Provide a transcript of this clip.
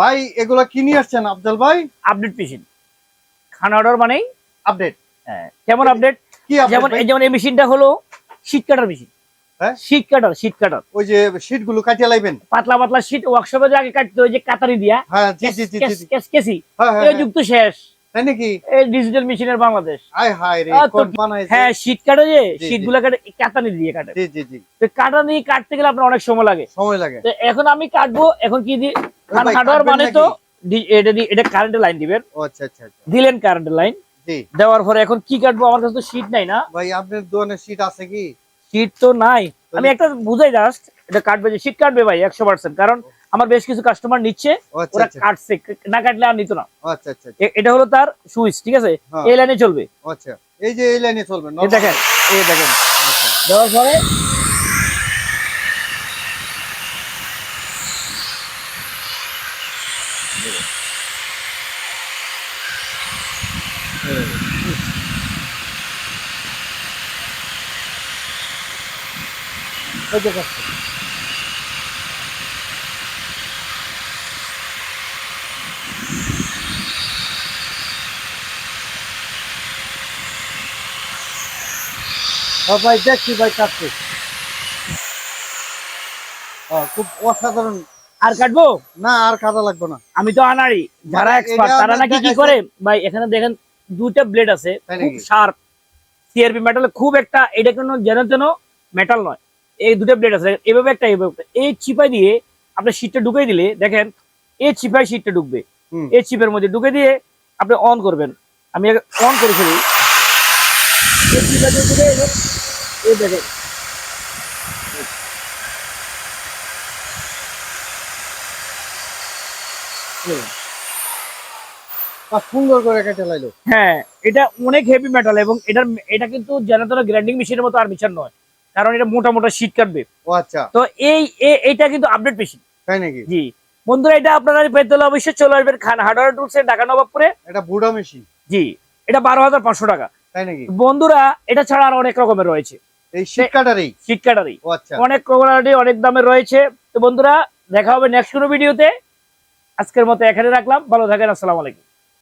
ভাই এগুলা কি নিয়ে আসছেন আফজাল ভাই? আপডেট মেশিন খানা অর্ডার মানেই আপডেট হ্যাঁ, কেমন আপডেট কি যেমন এই যেমন এই মেশিনটা হলো শীট কাটার মেশিন হ্যাঁ? শীট কাটার শীট কাটার ওই যে শীটগুলো কাটিয়ে লাইবেন। পাতলা পাতলা শীট ওয়ার্কশপে যে আগে কাটতে ওই যে কাতারি দিয়া। হ্যাঁ জি জি জি জি। জি। কেস- কেসি। হ্যাঁ হ্যাঁ এই হ্যাঁ। শেষ। তাই নাকি? এই ডিজিটাল মেশিনের বাংলাদেশ। হায় রে হ্যাঁ কাটে যে শীট। গুলা কাটে কাতানি দিয়ে কাটে। জি জি জি। তো কাটা দিয়ে কাটতে গেলে আপনার অনেক সময় লাগে। সময় লাগে। তো এখন আমি কাটবো এখন কি দি মানে তো এটা এটা কারেন্টের লাইন দিবেন। আচ্ছা আচ্ছা আচ্ছা। দিলেন কারেন্টের লাইন দেওয়ার পরে এখন কি কাটবো? আমার কাছে তো শীট নাই না। ভাই আপনার দোকানে শীট আছে কি? শীট তো নাই। আমি একটা বুঝাই জাস্ট এটা কাটবে যে শীট কাটবে ভাই একশো পার্সেন্ট কারণ আমার বেশ কিছু কাস্টমার নিচ্ছে আচ্ছা ওরা আচ্ছা। কাটছে। না কাটলে আর নিত না। এটা হলো তার সুইচ ঠিক আছে? হ্যাঁ। এই লাইনে চলবে। আচ্ছা। এই যে এই লাইনে চলবে দেখেন। এই দেখেন। দেওয়ার পরে এই দেখেন। ও ভাই দেখছি ভাই কাটছে খুব অসাধারণ আর কাটবো? না আর কাটা লাগবে না। আমি তো আনারি যারা মানে এক্সপার্ট তারা নাকি কি করে। ভাই এখানে দেখেন দুইটা ব্লেড আছে খুব শার্প সিআরপি মেটাল খুব একটা এটা কোনো যেন তেন মেটাল নয়। এই দুটো ব্লেড আছে এভাবে একটা এভাবে এই চিপাই দিয়ে আপনি শীটটা ঢুকে দিলে দেখেন এই চিপাই শীটটা ঢুকবে। এই চিপের মধ্যে ঢুকে দিয়ে আপনি অন করবেন। আমি অন করে ফেলি। এই চিপা দিয়ে ঢুকে এই- এই দেখেন সুন্দর করে কেটে লাইলো হ্যাঁ এটা অনেক হেভি মেটাল এবং এটার এটা কিন্তু গ্রাইন্ডিং মেশিনের মতো আর্মিচার নয়। কারণ এটা মোটা মোটা শীট কাটবে। ও আচ্ছা। তো এই কিন্তু আপডেট মেশিন তাই নাকি? জি। বন্ধুরা এটা আপনারা পেতে হলে অবশ্যই চলে আসবেন খান হার্ডওয়ার টুলস এর ঢাকা নবাবপুরে। এটা বুড়া মেশিন জি এটা বারো হাজার পাঁচশো টাকা। তাই নাকি? বন্ধুরা এটা ছাড়া আর অনেক রকমের রয়েছে। এই কাটারই আচ্ছা। অনেক কোয়ালিটি অনেক দামের রয়েছে। তো বন্ধুরা দেখা হবে নেক্সট কোনো ভিডিওতে আজকের মতো এখানে রাখলাম। ভালো থাকেন আসসালামু আলাইকুম।